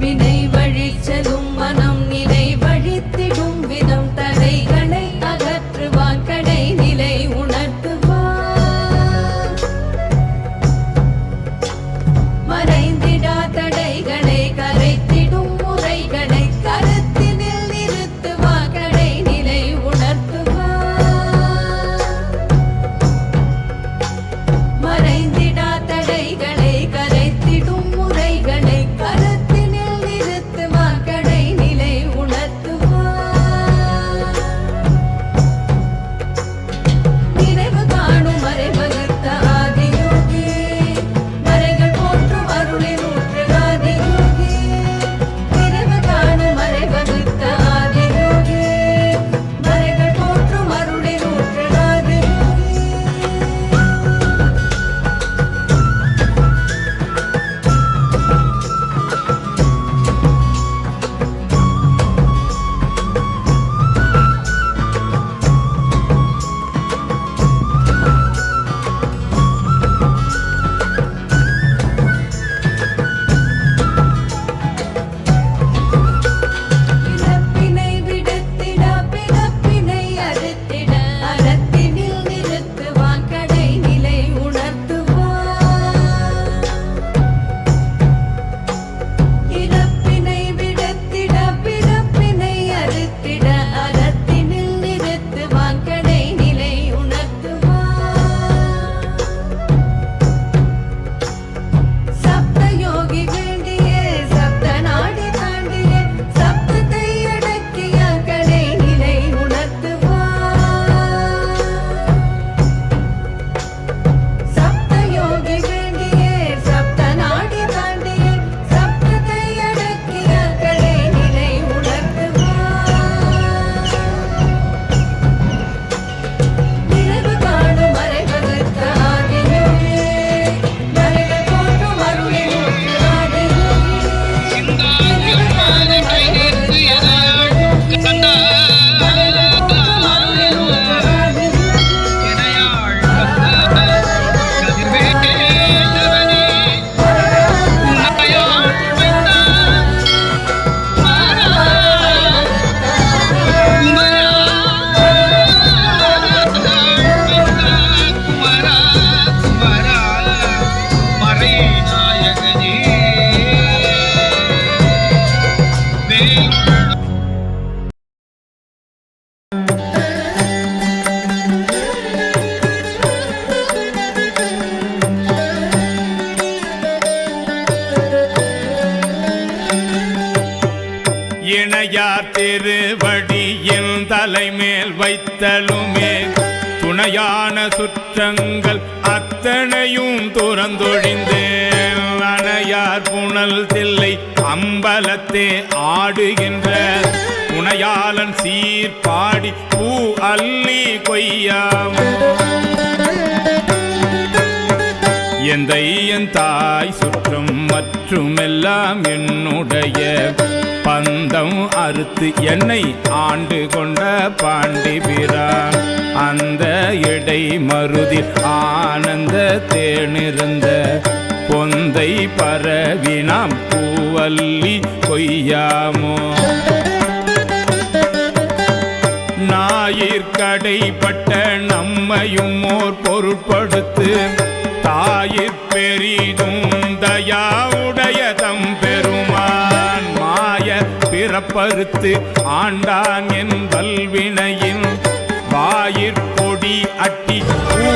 வினை வழிச்சலும் மனம் இணையார் திருவடியில் தலைமேல் வைத்தலுமே. துணையான சுற்றங்கள் அத்தனையும் துறந்தொழிந்து அணையார் புனல் தில்லை அம்பலத்தே ஆடுகின்ற. புனையாளன் சீர்பாடி பூ அள்ளி கொய்யாமோ. என் தையன் தாய் சுற்றம் மற்றுமெல்லாம் என்னுடைய பந்தம் அறுத்து என்னை ஆண்டு கொண்ட பாண்டிபிரான் அந்த இடை மருதில் ஆனந்த தேனிருந்த பொந்தை பரவினாம் பூவல்லி கொய்யாமோ. ஞாயிற்கடைப்பட்ட நம்மையும் ஓர் பொருட்படுத்து தாயிற் பெரிதும் தயாவுடைய தம் பெருமான் மாய பிறப்பறுத்து ஆண்டான் என் வல்வினையின் வாயிற்பொடி அட்டி பூ